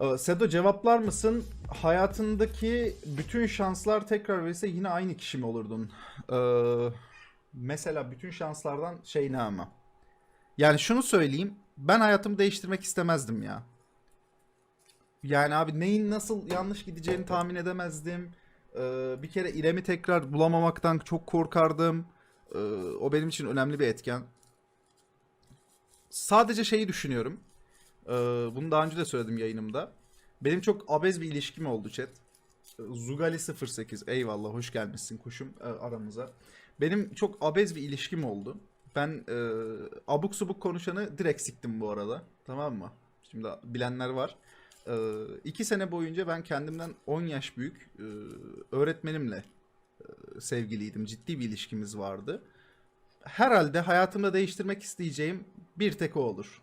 Ee, Sedo cevaplar mısın? Hayatındaki bütün şanslar tekrar verilse yine aynı kişi mi olurdun? Ee, mesela bütün şanslardan şey ne ama? Yani şunu söyleyeyim. Ben hayatımı değiştirmek istemezdim ya. Yani abi neyin nasıl yanlış gideceğini tahmin edemezdim. Ee, bir kere İrem'i tekrar bulamamaktan çok korkardım. Ee, o benim için önemli bir etken. Sadece şeyi düşünüyorum. Ee, bunu daha önce de söyledim yayınımda. Benim çok abez bir ilişkim oldu chat. Ee, Zugali 08 eyvallah hoş gelmişsin kuşum e, aramıza. Benim çok abez bir ilişkim oldu. Ben e, abuk subuk konuşanı direkt siktim bu arada. Tamam mı? Şimdi bilenler var. E, iki sene boyunca ben kendimden 10 yaş büyük e, öğretmenimle e, sevgiliydim. Ciddi bir ilişkimiz vardı. Herhalde hayatımda değiştirmek isteyeceğim bir tek o olur.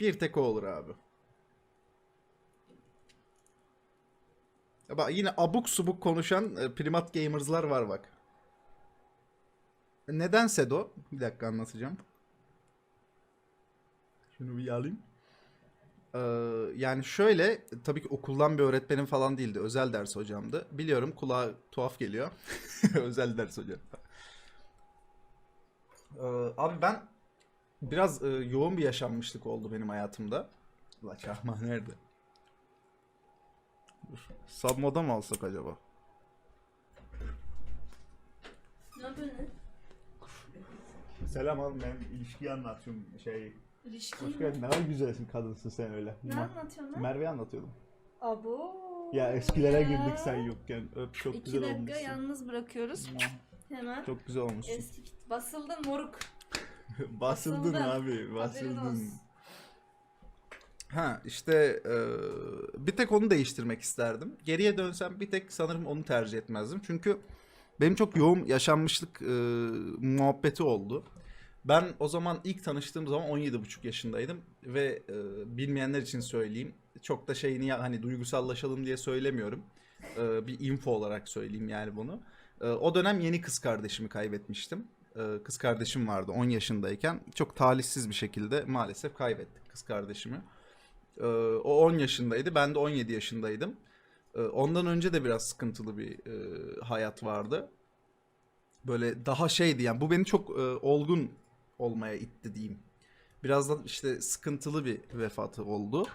Bir tek o olur abi. Bak yine abuk subuk konuşan e, primat gamers'lar var bak. Neden Sedo? Bir dakika anlatacağım. Şunu bir alayım. Ee, yani şöyle tabii ki okuldan bir öğretmenim falan değildi. Özel ders hocamdı. Biliyorum kulağa tuhaf geliyor. özel ders hocam. Ee, abi ben biraz e, yoğun bir yaşanmışlık oldu benim hayatımda. La çakma nerede? Dur. Submoda mı alsak acaba? Ne yapıyorsun? Selam oğlum ben ilişkiyi anlatıyorum şey. İlişki Hoş mi? geldin. Ne kadar güzelsin kadınsın sen öyle. Ne Ma- anlatıyorsun lan? Merve'yi anlatıyordum. Abo. Ya eskilere ya. girdik sen yokken. Öp çok İki güzel dakika olmuşsun. yalnız bırakıyoruz. Hemen. Çok güzel olmuşsun. Eski basıldın moruk. Basıldın abi Haberin basıldın. olsun. Ha işte e, bir tek onu değiştirmek isterdim. Geriye dönsem bir tek sanırım onu tercih etmezdim. Çünkü benim çok yoğun yaşanmışlık e, muhabbeti oldu. Ben o zaman ilk tanıştığım zaman 17,5 yaşındaydım ve e, bilmeyenler için söyleyeyim. Çok da şeyini ya- hani duygusallaşalım diye söylemiyorum. E, bir info olarak söyleyeyim yani bunu. E, o dönem yeni kız kardeşimi kaybetmiştim. E, kız kardeşim vardı 10 yaşındayken. Çok talihsiz bir şekilde maalesef kaybettik kız kardeşimi. Ee, o 10 yaşındaydı. Ben de 17 yaşındaydım. Ee, ondan önce de biraz sıkıntılı bir e, hayat vardı. Böyle daha şeydi yani bu beni çok e, olgun olmaya itti diyeyim. Biraz da işte sıkıntılı bir vefatı oldu.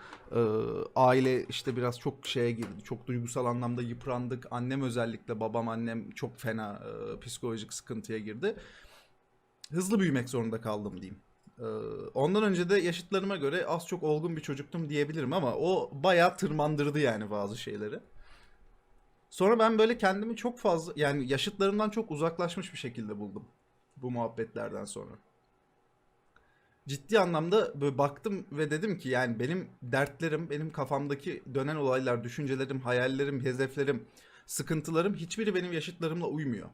Aile işte biraz çok şeye girdi. Çok duygusal anlamda yıprandık. Annem özellikle babam annem çok fena e, psikolojik sıkıntıya girdi. Hızlı büyümek zorunda kaldım diyeyim. Ee, Ondan önce de yaşıtlarıma göre az çok olgun bir çocuktum diyebilirim ama o bayağı tırmandırdı yani bazı şeyleri. Sonra ben böyle kendimi çok fazla yani yaşıtlarımdan çok uzaklaşmış bir şekilde buldum bu muhabbetlerden sonra. Ciddi anlamda böyle baktım ve dedim ki yani benim dertlerim, benim kafamdaki dönen olaylar, düşüncelerim, hayallerim, hedeflerim, sıkıntılarım hiçbiri benim yaşıtlarımla uymuyor.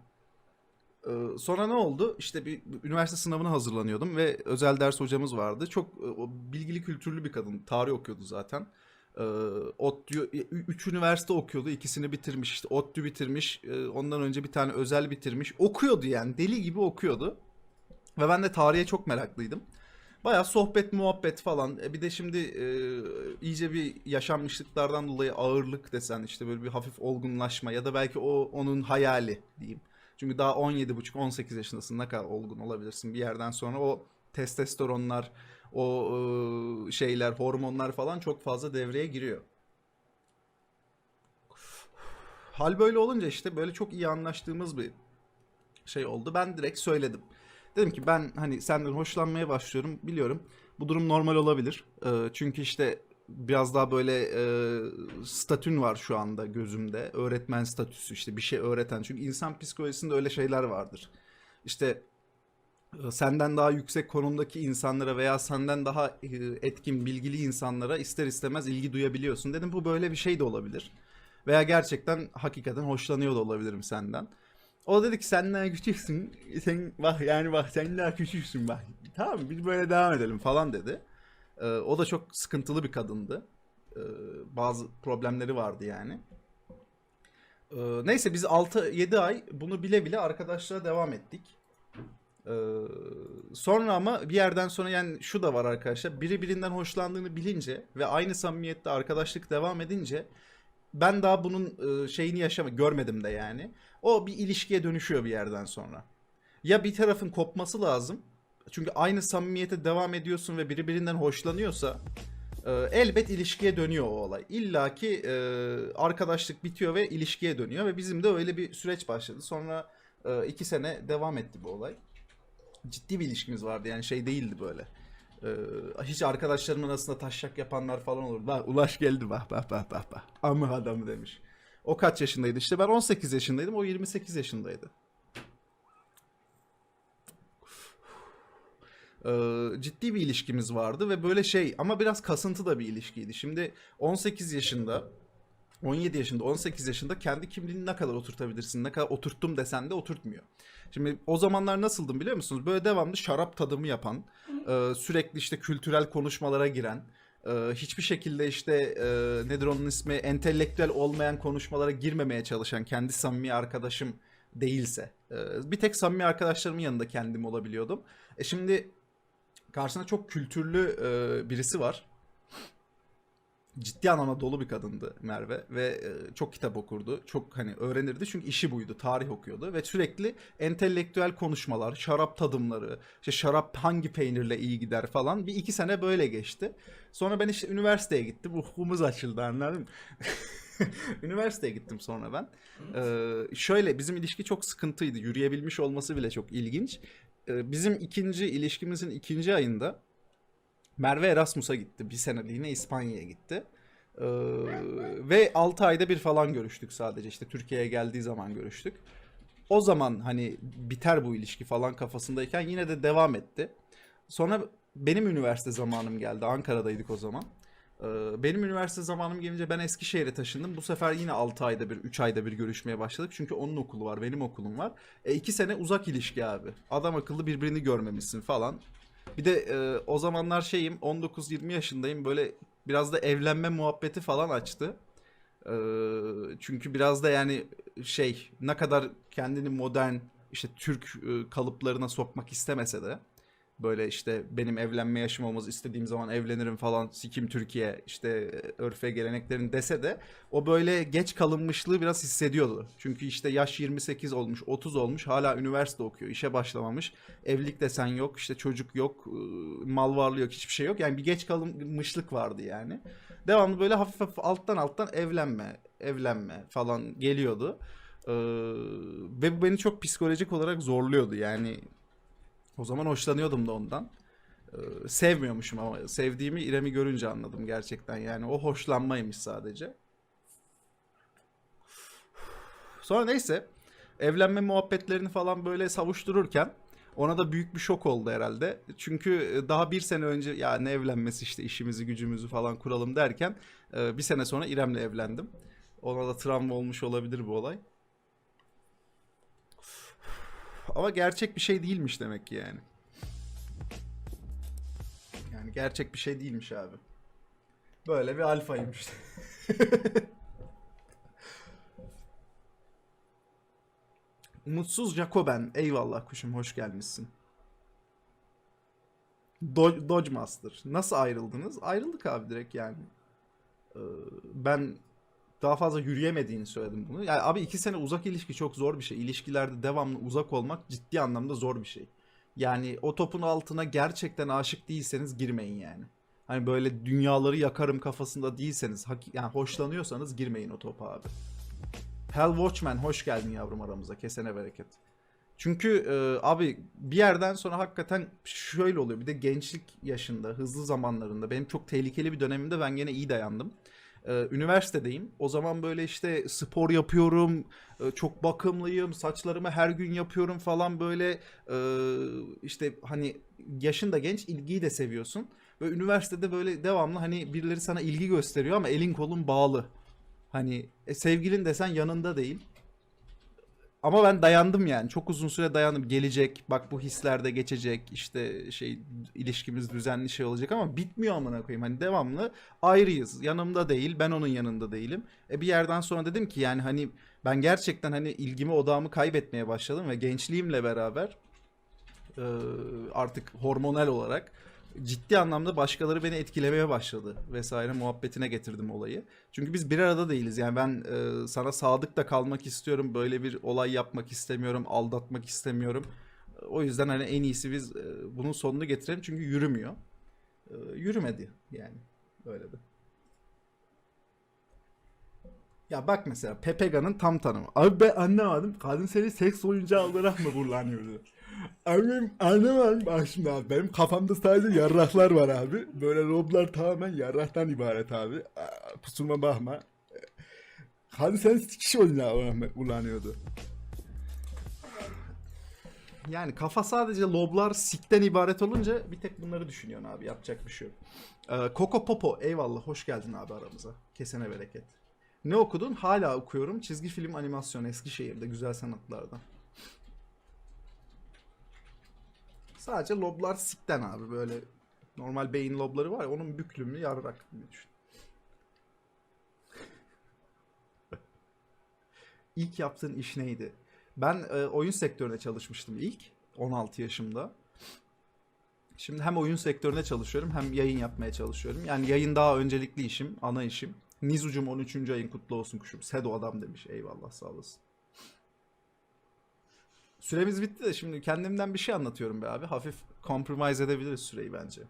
Ee, sonra ne oldu? İşte bir üniversite sınavına hazırlanıyordum ve özel ders hocamız vardı. Çok e, bilgili kültürlü bir kadın. Tarih okuyordu zaten. Ee, ODTÜ, e, üç üniversite okuyordu. İkisini bitirmiş. İşte ODTÜ bitirmiş. e, Ondan önce bir tane özel bitirmiş. Okuyordu yani. Deli gibi okuyordu. Ve ben de tarihe çok meraklıydım. Baya sohbet muhabbet falan. E bir de şimdi e, iyice bir yaşanmışlıklardan dolayı ağırlık desen işte böyle bir hafif olgunlaşma ya da belki o onun hayali diyeyim. Çünkü daha 17,5-18 yaşındasın ne kadar olgun olabilirsin bir yerden sonra o testosteronlar, o e, şeyler, hormonlar falan çok fazla devreye giriyor. Hal böyle olunca işte böyle çok iyi anlaştığımız bir şey oldu. Ben direkt söyledim. Dedim ki ben hani senden hoşlanmaya başlıyorum. Biliyorum bu durum normal olabilir. Çünkü işte biraz daha böyle e, statün var şu anda gözümde. Öğretmen statüsü işte bir şey öğreten. Çünkü insan psikolojisinde öyle şeyler vardır. İşte e, senden daha yüksek konumdaki insanlara veya senden daha e, etkin, bilgili insanlara ister istemez ilgi duyabiliyorsun. Dedim bu böyle bir şey de olabilir. Veya gerçekten hakikaten hoşlanıyor da olabilirim senden. O dedi ki sen daha küçüksün. Sen bak yani bak sen daha küçüksün bak. Tamam biz böyle devam edelim falan dedi. Ee, o da çok sıkıntılı bir kadındı. Ee, bazı problemleri vardı yani. Ee, neyse biz 6-7 ay bunu bile bile arkadaşlığa devam ettik. Ee, sonra ama bir yerden sonra yani şu da var arkadaşlar. Biri birinden hoşlandığını bilince ve aynı samimiyette arkadaşlık devam edince ben daha bunun e, şeyini yaşama görmedim de yani. O bir ilişkiye dönüşüyor bir yerden sonra. Ya bir tarafın kopması lazım. Çünkü aynı samimiyete devam ediyorsun ve biri birinden hoşlanıyorsa e, elbet ilişkiye dönüyor o olay. İlla ki e, arkadaşlık bitiyor ve ilişkiye dönüyor ve bizim de öyle bir süreç başladı. Sonra e, iki sene devam etti bu olay. Ciddi bir ilişkimiz vardı yani şey değildi böyle. E, hiç arkadaşlarımın arasında taşak yapanlar falan olur. Bak Ulaş geldi bak bak bak bak bak. Amı adamı demiş. O kaç yaşındaydı işte ben 18 yaşındaydım o 28 yaşındaydı. Ciddi bir ilişkimiz vardı ve böyle şey ama biraz kasıntı da bir ilişkiydi. Şimdi 18 yaşında 17 yaşında 18 yaşında kendi kimliğini ne kadar oturtabilirsin ne kadar oturttum desen de oturtmuyor. Şimdi o zamanlar nasıldım biliyor musunuz? Böyle devamlı şarap tadımı yapan, e, sürekli işte kültürel konuşmalara giren, e, hiçbir şekilde işte e, nedir onun ismi entelektüel olmayan konuşmalara girmemeye çalışan kendi samimi arkadaşım değilse. e, bir tek samimi arkadaşlarımın yanında kendim olabiliyordum. E şimdi karşısında çok kültürlü e, birisi var. Ciddi anlamda dolu bir kadındı Merve ve e, çok kitap okurdu. Çok hani öğrenirdi çünkü işi buydu. Tarih okuyordu ve sürekli entelektüel konuşmalar, şarap tadımları, işte şarap hangi peynirle iyi gider falan bir iki sene böyle geçti. Sonra ben işte üniversiteye gittim. Ufkumuz açıldı anladın mı? Üniversiteye gittim sonra ben. Ee, şöyle bizim ilişki çok sıkıntıydı. Yürüyebilmiş olması bile çok ilginç. Ee, bizim ikinci ilişkimizin ikinci ayında Merve Erasmus'a gitti. Bir seneliğine İspanya'ya gitti. Ee, ve 6 ayda bir falan görüştük sadece. İşte Türkiye'ye geldiği zaman görüştük. O zaman hani biter bu ilişki falan kafasındayken yine de devam etti. Sonra benim üniversite zamanım geldi. Ankara'daydık o zaman. Ee, benim üniversite zamanım gelince ben Eskişehir'e taşındım. Bu sefer yine 6 ayda bir, 3 ayda bir görüşmeye başladık. Çünkü onun okulu var, benim okulum var. E 2 sene uzak ilişki abi. Adam akıllı birbirini görmemişsin falan. Bir de e, o zamanlar şeyim 19-20 yaşındayım böyle biraz da evlenme muhabbeti falan açtı. E, çünkü biraz da yani şey ne kadar kendini modern işte Türk e, kalıplarına sokmak istemese de böyle işte benim evlenme yaşım olmaz istediğim zaman evlenirim falan sikim Türkiye işte e, örfe geleneklerin dese de o böyle geç kalınmışlığı biraz hissediyordu. Çünkü işte yaş 28 olmuş 30 olmuş hala üniversite okuyor işe başlamamış evlilik desen yok işte çocuk yok ıı, mal varlığı yok hiçbir şey yok yani bir geç kalınmışlık vardı yani. Devamlı böyle hafif hafif alttan alttan evlenme evlenme falan geliyordu. Ee, ve bu beni çok psikolojik olarak zorluyordu yani o zaman hoşlanıyordum da ondan. Ee, sevmiyormuşum ama sevdiğimi İrem'i görünce anladım gerçekten. Yani o hoşlanmaymış sadece. Sonra neyse evlenme muhabbetlerini falan böyle savuştururken ona da büyük bir şok oldu herhalde. Çünkü daha bir sene önce ya ne evlenmesi işte işimizi gücümüzü falan kuralım derken e, bir sene sonra İrem'le evlendim. Ona da travma olmuş olabilir bu olay. Ama gerçek bir şey değilmiş demek ki yani. Yani gerçek bir şey değilmiş abi. Böyle bir alfaymış. Mutsuz Jacoben. Eyvallah kuşum hoş gelmişsin. Do- Dodge Master. Nasıl ayrıldınız? Ayrıldık abi direkt yani. Ee, ben daha fazla yürüyemediğini söyledim bunu. Yani abi iki sene uzak ilişki çok zor bir şey. İlişkilerde devamlı uzak olmak ciddi anlamda zor bir şey. Yani o topun altına gerçekten aşık değilseniz girmeyin yani. Hani böyle dünyaları yakarım kafasında değilseniz, yani hoşlanıyorsanız girmeyin o topa abi. Hell Watchman hoş geldin yavrum aramıza. Kesene bereket. Çünkü e, abi bir yerden sonra hakikaten şöyle oluyor. Bir de gençlik yaşında, hızlı zamanlarında benim çok tehlikeli bir dönemimde ben gene iyi dayandım. Ee, üniversitedeyim. O zaman böyle işte spor yapıyorum, e, çok bakımlıyım, saçlarımı her gün yapıyorum falan böyle e, işte hani yaşın da genç, ilgiyi de seviyorsun. Ve üniversitede böyle devamlı hani birileri sana ilgi gösteriyor ama elin kolun bağlı. Hani e, sevgilin desen yanında değil. Ama ben dayandım yani. Çok uzun süre dayandım. Gelecek. Bak bu hisler de geçecek. İşte şey ilişkimiz düzenli şey olacak ama bitmiyor amına koyayım. Hani devamlı ayrıyız. Yanımda değil. Ben onun yanında değilim. E bir yerden sonra dedim ki yani hani ben gerçekten hani ilgimi odağımı kaybetmeye başladım ve gençliğimle beraber artık hormonal olarak ciddi anlamda başkaları beni etkilemeye başladı vesaire muhabbetine getirdim olayı. Çünkü biz bir arada değiliz. Yani ben e, sana sadık da kalmak istiyorum. Böyle bir olay yapmak istemiyorum. Aldatmak istemiyorum. O yüzden hani en iyisi biz e, bunun sonunu getirelim. Çünkü yürümüyor. E, yürümedi yani. Öyle de. Ya bak mesela Pepega'nın tam tanımı. Abi ben anlamadım. Kadın seni seks oyuncağı olarak mı kullanıyordu? Abi anlamadım. Bak şimdi abi benim kafamda sadece yarraklar var abi. Böyle loblar tamamen yarraktan ibaret abi. Aa, Kusuruma bakma. Kadın seni sikiş mı kullanıyordu? Yani kafa sadece loblar sikten ibaret olunca bir tek bunları düşünüyorsun abi. Yapacak bir şey yok. Ee, Coco Popo eyvallah hoş geldin abi aramıza. Kesene bereket. Ne okudun? Hala okuyorum. Çizgi film animasyon Eskişehir'de güzel sanatlardan. Sadece loblar sikten abi böyle normal beyin lobları var ya onun büklümü yarrak gibi düşün. İlk yaptığın iş neydi? Ben e, oyun sektöründe çalışmıştım ilk 16 yaşımda. Şimdi hem oyun sektöründe çalışıyorum hem yayın yapmaya çalışıyorum. Yani yayın daha öncelikli işim, ana işim. Nizucum 13. ayın kutlu olsun kuşum. Sedo adam demiş. Eyvallah sağ olasın. Süremiz bitti de şimdi kendimden bir şey anlatıyorum be abi. Hafif compromise edebiliriz süreyi bence.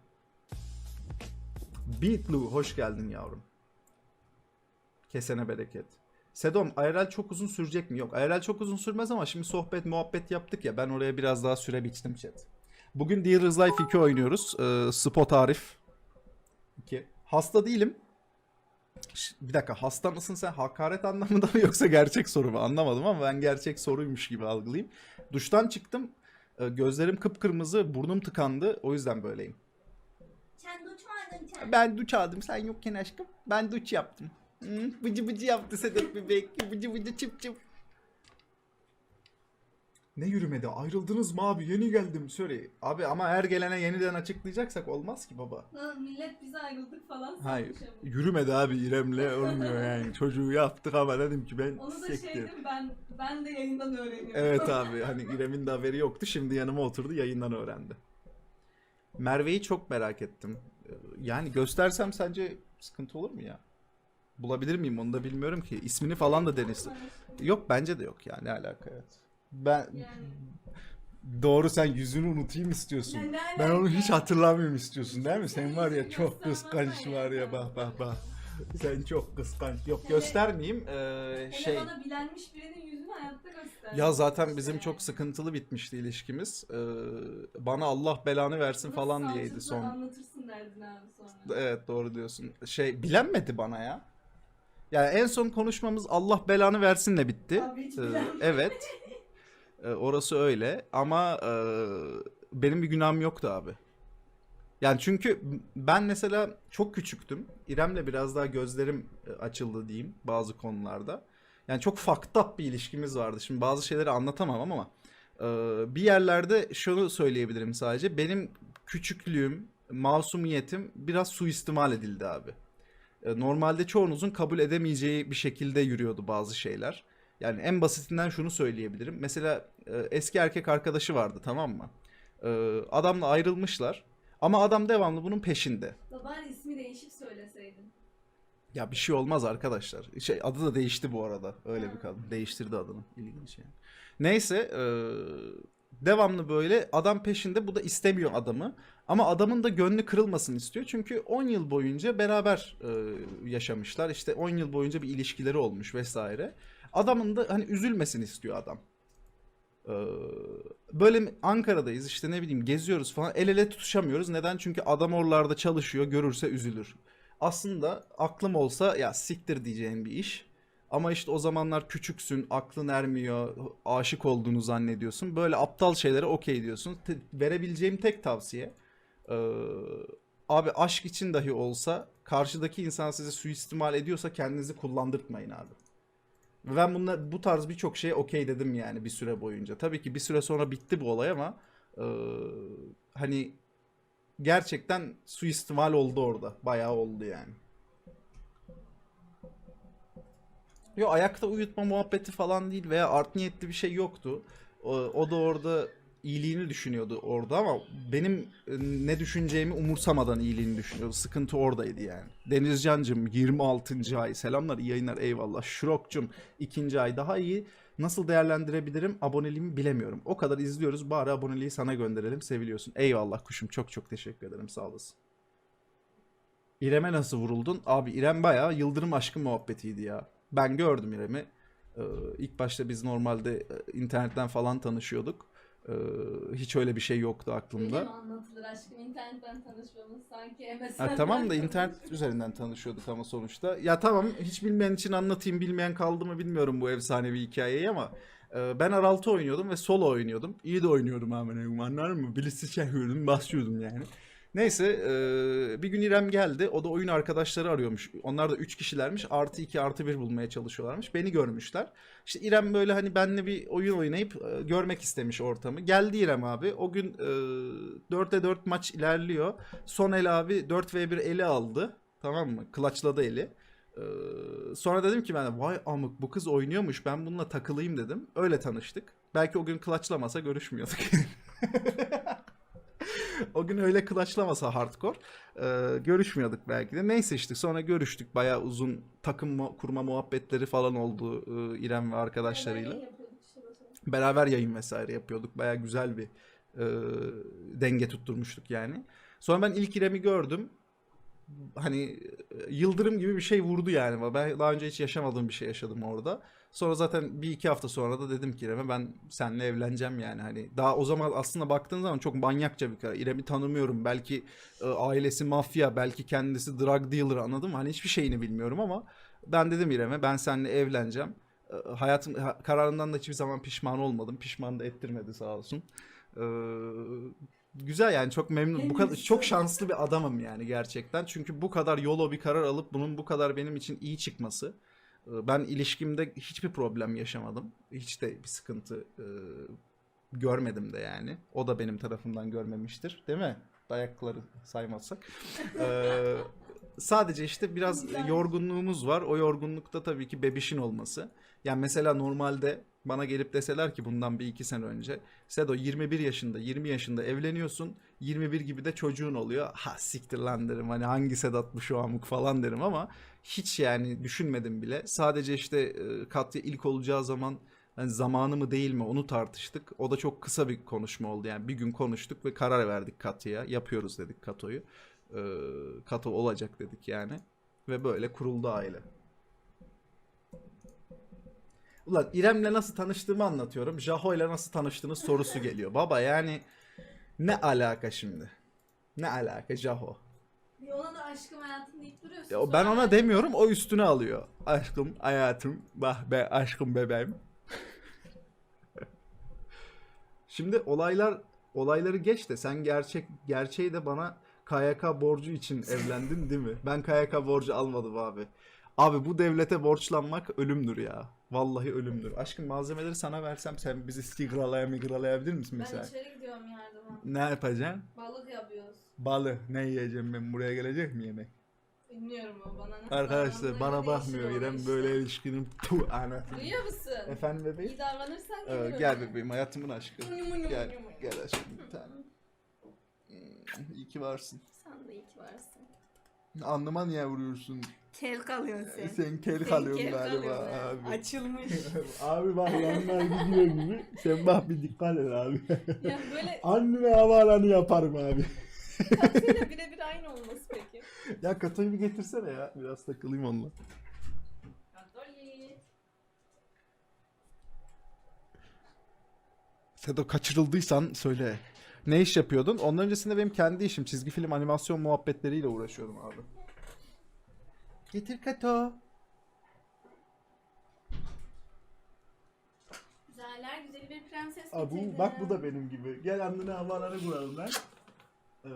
Beatlu hoş geldin yavrum. Kesene bereket. Sedom IRL çok uzun sürecek mi? Yok IRL çok uzun sürmez ama şimdi sohbet muhabbet yaptık ya ben oraya biraz daha süre biçtim chat. Bugün Dealer's Life 2 oynuyoruz. Ee, Spot Arif. 2. Hasta değilim. Bir dakika hasta mısın sen hakaret anlamında mı yoksa gerçek soru mu anlamadım ama ben gerçek soruymuş gibi algılayayım. Duştan çıktım e, gözlerim kıpkırmızı burnum tıkandı o yüzden böyleyim. Sen duş mu aldın sen? Ben duş aldım sen yokken aşkım ben duş yaptım. Hı, bıcı bıcı yaptı Sedat bebek bıcı bıcı çıp çıp. Ne yürümedi ayrıldınız mı abi yeni geldim söyle. Abi ama her gelene yeniden açıklayacaksak olmaz ki baba. Lan millet bize ayrıldık falan Hayır. ama. Yürümedi abi İrem'le olmuyor yani. Çocuğu yaptık ama dedim ki ben Onu da sektim. şey dedim ben ben de yayından öğreniyorum. Evet abi hani İrem'in de haberi yoktu. Şimdi yanıma oturdu yayından öğrendi. Merve'yi çok merak ettim. Ee, Yani göstersem sence sıkıntı olur mu ya? Bulabilir miyim onu da bilmiyorum ki. İsmini falan da denirsin. Yok bence de yok ya ne alaka evet. Ben Yani. doğru sen yüzünü unutayım istiyorsun. Ya ne Ben onu hiç hatırlamıyorum istiyorsun değil mi? Sen var ya çok kıskanç var ya bak bak bak. Sen çok kıskanç. Yok Hele- göstermeyeyim. Ee, şey bana bilenmiş birinin yüzünü hayatta göster. ya zaten bizim yani. çok sıkıntılı bitmişti ilişkimiz. Ee, bana Allah belanı versin Bunu falan diyeydi son. anlatırsın derdin abi sonra. Evet doğru diyorsun. Şey bilenmedi bana ya. Yani en son konuşmamız Allah belanı versinle bitti. Abi hiç Ee, evet. Ee, orası öyle ama e, benim bir günahım yoktu abi. Yani çünkü ben mesela çok küçüktüm. İrem'le biraz daha gözlerim e, açıldı diyeyim bazı konularda. Yani çok fucked up bir ilişkimiz vardı. Şimdi bazı şeyleri anlatamam ama e, bir yerlerde şunu söyleyebilirim sadece. Benim küçüklüğüm, masumiyetim biraz suistimal edildi abi. E, Normalde çoğunuzun kabul edemeyeceği bir şekilde yürüyordu bazı şeyler. Yani en basitinden şunu söyleyebilirim. Mesela e, eski erkek arkadaşı vardı tamam mı? E, adamla ayrılmışlar. Ama adam devamlı bunun peşinde. Da bari ismi değişik söyleseydin. Ya bir şey olmaz arkadaşlar. Şey adı da değişti bu arada. Öyle bir kadın. Değiştirdi adını. İlginç yani. Neyse e, devamlı böyle adam peşinde bu da istemiyor adamı. Ama adamın da gönlü kırılmasın istiyor. Çünkü 10 yıl boyunca beraber e, yaşamışlar. İşte 10 yıl boyunca bir ilişkileri olmuş vesaire. Adamın da hani üzülmesin istiyor adam. Ee, böyle Ankara'dayız işte ne bileyim geziyoruz falan el ele tutuşamıyoruz. Neden? Çünkü adam oralarda çalışıyor görürse üzülür. Aslında aklım olsa ya siktir diyeceğin bir iş. Ama işte o zamanlar küçüksün, aklın ermiyor, aşık olduğunu zannediyorsun. Böyle aptal şeylere okey diyorsun. Te- verebileceğim tek tavsiye ee, abi aşk için dahi olsa karşıdaki insan sizi suistimal ediyorsa kendinizi kullandırtmayın abi. Ve Ben bunlar, bu tarz birçok şeye okey dedim yani bir süre boyunca. Tabii ki bir süre sonra bitti bu olay ama e, hani gerçekten suistimal oldu orada. Bayağı oldu yani. Yo ayakta uyutma muhabbeti falan değil veya art niyetli bir şey yoktu. O, o da orada iyiliğini düşünüyordu orada ama benim e, ne düşüneceğimi umursamadan iyiliğini düşünüyordu. Sıkıntı oradaydı yani. Denizcan'cım 26. ay selamlar iyi yayınlar eyvallah. Şirok'cum 2. ay daha iyi. Nasıl değerlendirebilirim aboneliğimi bilemiyorum. O kadar izliyoruz bari aboneliği sana gönderelim seviliyorsun. Eyvallah kuşum çok çok teşekkür ederim sağ olasın. İrem'e nasıl vuruldun? Abi İrem bayağı yıldırım aşkı muhabbetiydi ya. Ben gördüm İrem'i. Ee, ilk başta biz normalde e, internetten falan tanışıyorduk. Ee, hiç öyle bir şey yoktu Öyle mi aklımda. anlatılır aşkım? İnternetten tanışmamız sanki Ha, MSN'den tamam da internet üzerinden tanışıyorduk ama sonuçta. Ya tamam hiç bilmeyen için anlatayım bilmeyen kaldı mı bilmiyorum bu efsanevi hikayeyi ama e, ben Araltı oynuyordum ve solo oynuyordum. İyi de oynuyordum hemen anlar mı? Birisi çekiyordum basıyordum yani. Neyse bir gün İrem geldi. O da oyun arkadaşları arıyormuş. Onlar da 3 kişilermiş. Artı 2 artı 1 bulmaya çalışıyorlarmış. Beni görmüşler. İşte İrem böyle hani benimle bir oyun oynayıp görmek istemiş ortamı. Geldi İrem abi. O gün e, 4'e 4 maç ilerliyor. Son el abi 4v1 eli aldı. Tamam mı? Klaçladı eli. Sonra dedim ki ben de vay amık bu kız oynuyormuş ben bununla takılayım dedim. Öyle tanıştık. Belki o gün klaçlamasa görüşmüyorduk. o gün öyle klaçlamasa hardcore e, görüşmüyorduk belki de. Neyse işte sonra görüştük. Bayağı uzun takım kurma muhabbetleri falan oldu e, İrem ve arkadaşlarıyla Beraber yayın vesaire yapıyorduk. Baya güzel bir e, denge tutturmuştuk yani. Sonra ben ilk İrem'i gördüm. Hani e, yıldırım gibi bir şey vurdu yani. Ben daha önce hiç yaşamadığım bir şey yaşadım orada. Sonra zaten bir iki hafta sonra da dedim ki İrem'e ben seninle evleneceğim yani. Hani daha o zaman aslında baktığın zaman çok manyakça bir karar. İrem'i tanımıyorum. Belki e, ailesi mafya, belki kendisi drug dealer anladım. Hani hiçbir şeyini bilmiyorum ama ben dedim İrem'e ben seninle evleneceğim. E, hayatım ha- kararından da hiçbir zaman pişman olmadım. Pişman da ettirmedi sağ olsun. Ee, güzel yani çok memnun. Bu kadar çok şanslı bir adamım yani gerçekten. Çünkü bu kadar yolo bir karar alıp bunun bu kadar benim için iyi çıkması. Ee, Ben ilişkimde hiçbir problem yaşamadım. Hiç de bir sıkıntı e, görmedim de yani. O da benim tarafımdan görmemiştir. Değil mi? Dayakları saymazsak. Ee, sadece işte biraz yorgunluğumuz var. O yorgunlukta tabii ki bebişin olması. Yani mesela normalde bana gelip deseler ki bundan bir iki sene önce Sedo 21 yaşında 20 yaşında evleniyorsun 21 gibi de çocuğun oluyor. Ha siktir lan derim hani hangi Sedat bu şu amuk falan derim ama hiç yani düşünmedim bile. Sadece işte e, Katya ilk olacağı zaman hani zamanı mı değil mi onu tartıştık. O da çok kısa bir konuşma oldu yani bir gün konuştuk ve karar verdik Katya'ya yapıyoruz dedik Kato'yu. Ee, Kato olacak dedik yani ve böyle kuruldu aile. Ulan İrem'le nasıl tanıştığımı anlatıyorum. Jaho'yla nasıl tanıştığınız sorusu geliyor. Baba yani ne alaka şimdi? Ne alaka Jaho? Ona da aşkım hayatım deyip duruyorsun. Ya ben Sonra- ona demiyorum o üstüne alıyor. Aşkım, hayatım, bah be aşkım bebeğim. Şimdi olaylar olayları geç de sen gerçek gerçeği de bana KYK borcu için evlendin değil mi? Ben KYK borcu almadım abi. Abi bu devlete borçlanmak ölümdür ya. Vallahi ölümdür. Aşkım malzemeleri sana versem sen bizi sigralaya migralayabilir misin Ben mesela? içeri gidiyorum yardıma. Ne yapacaksın? Balık yapıyoruz. Balı. Ne yiyeceğim ben? Buraya gelecek mi yemek? Bilmiyorum o bana ne. Arkadaşlar bana bakmıyor İrem işte. böyle ilişkinin tu ana. Duyuyor musun? Efendim bebeğim? İyi davranırsan Ee, gelirim. gel bebeğim hayatımın aşkı. Gel gel aşkım bir tane. İyi ki varsın. Sen de iyi ki varsın. Anlıma niye vuruyorsun? Kel kalıyorsun sen. Sen kel Sen kalıyorsun kel galiba kalıyorsun. abi. Açılmış. abi bak yanlar gidiyor gibi. Sen bak bir dikkat et abi. ya böyle Anneme havaalanı yaparım abi. taksiyle birebir aynı olması peki. Ya katoyu bir getirsene ya. Biraz takılayım onunla. Katoli. Sedo kaçırıldıysan söyle. Ne iş yapıyordun? Ondan öncesinde benim kendi işim çizgi film animasyon muhabbetleriyle uğraşıyordum abi. Getir Kato. Güzeller güzeli bir prenses Aa, bu, getirdim. bak bu da benim gibi. Gel annene havaalanı kuralım lan. Ee,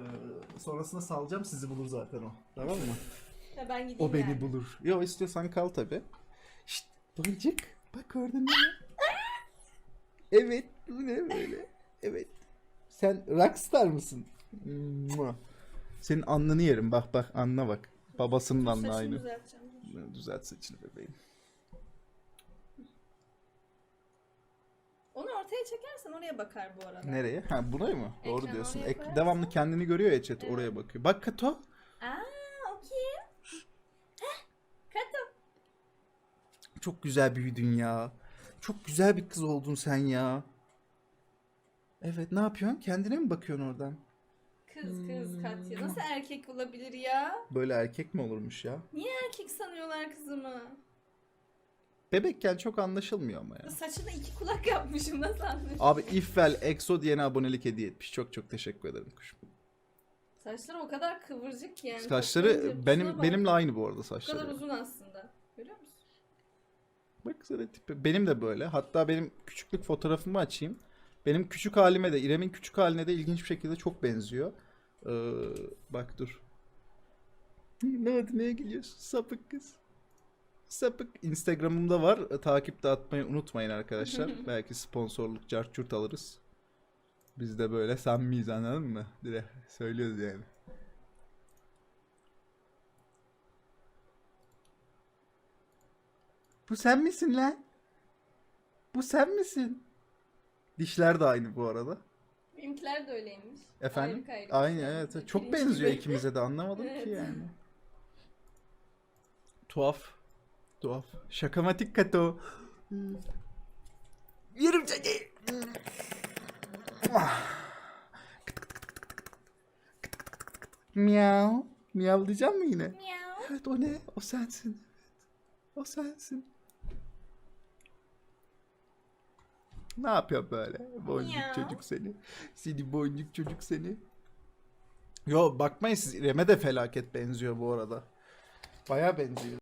sonrasında salacağım sizi bulur zaten o. Tamam mı? Ya ben gideyim O beni yani. bulur. Yo istiyorsan kal tabi. Şşt Boncuk. Bak gördün mü? evet. Bu ne böyle? Evet. Sen rockstar mısın? Senin alnını yerim. Bak bak anla bak. Babasının Saçımı aynı. düzelteceğim. Düzelt saçını bebeğim. Onu ortaya çekersen oraya bakar bu arada. Nereye? Ha burayı mı? Doğru Ekranı diyorsun. oraya Ek- koyarsan- devamlı kendini görüyor ya chat Evet. oraya bakıyor. Bak Kato. Aa o kim? Heh, Kato. Çok güzel büyüdün ya. Çok güzel bir kız oldun sen ya. Evet ne yapıyorsun? Kendine mi bakıyorsun oradan? Kız kız Katya. Nasıl erkek olabilir ya? Böyle erkek mi olurmuş ya? Erkek sanıyorlar kızımı. Bebekken çok anlaşılmıyor ama ya. Saçına iki kulak yapmışım nasıl anladın? Abi Ifvel Exo diyene abonelik hediye etmiş. Çok çok teşekkür ederim kuşum. Saçları o kadar kıvırcık ki yani. Saçları Toplayınca benim bak. benimle aynı bu arada Bu kadar saçları. uzun aslında. Görüyor musun? Bak sana tipi. Benim de böyle. Hatta benim küçüklük fotoğrafımı açayım. Benim küçük halime de İrem'in küçük haline de ilginç bir şekilde çok benziyor. Ee, bak dur. Ne oldu neye gülüyorsun? Sapık kız. Sapık. Instagram'ımda var. E, Takipte atmayı unutmayın arkadaşlar. Belki sponsorluk carçurt alırız. Biz de böyle samimiyiz anladın mı? Direkt söylüyoruz yani. Bu sen misin lan? Bu sen misin? Dişler de aynı bu arada. Benimkiler de öyleymiş. Efendim? Ayrık. Aynı evet. Çok benziyor ikimize de anlamadım ki Evet. yani. Tuhaf. Tuhaf. Şakamatik kato. Yerim seni. Miyav. Miyavlayacak mı yine? Miau. Evet o ne? O sensin. O sensin. Ne yapıyor böyle? Boncuk Miyav. çocuk seni. Seni boncuk çocuk seni. Yo bakmayın siz İrem'e de felaket benziyor bu arada. Baya benziyor.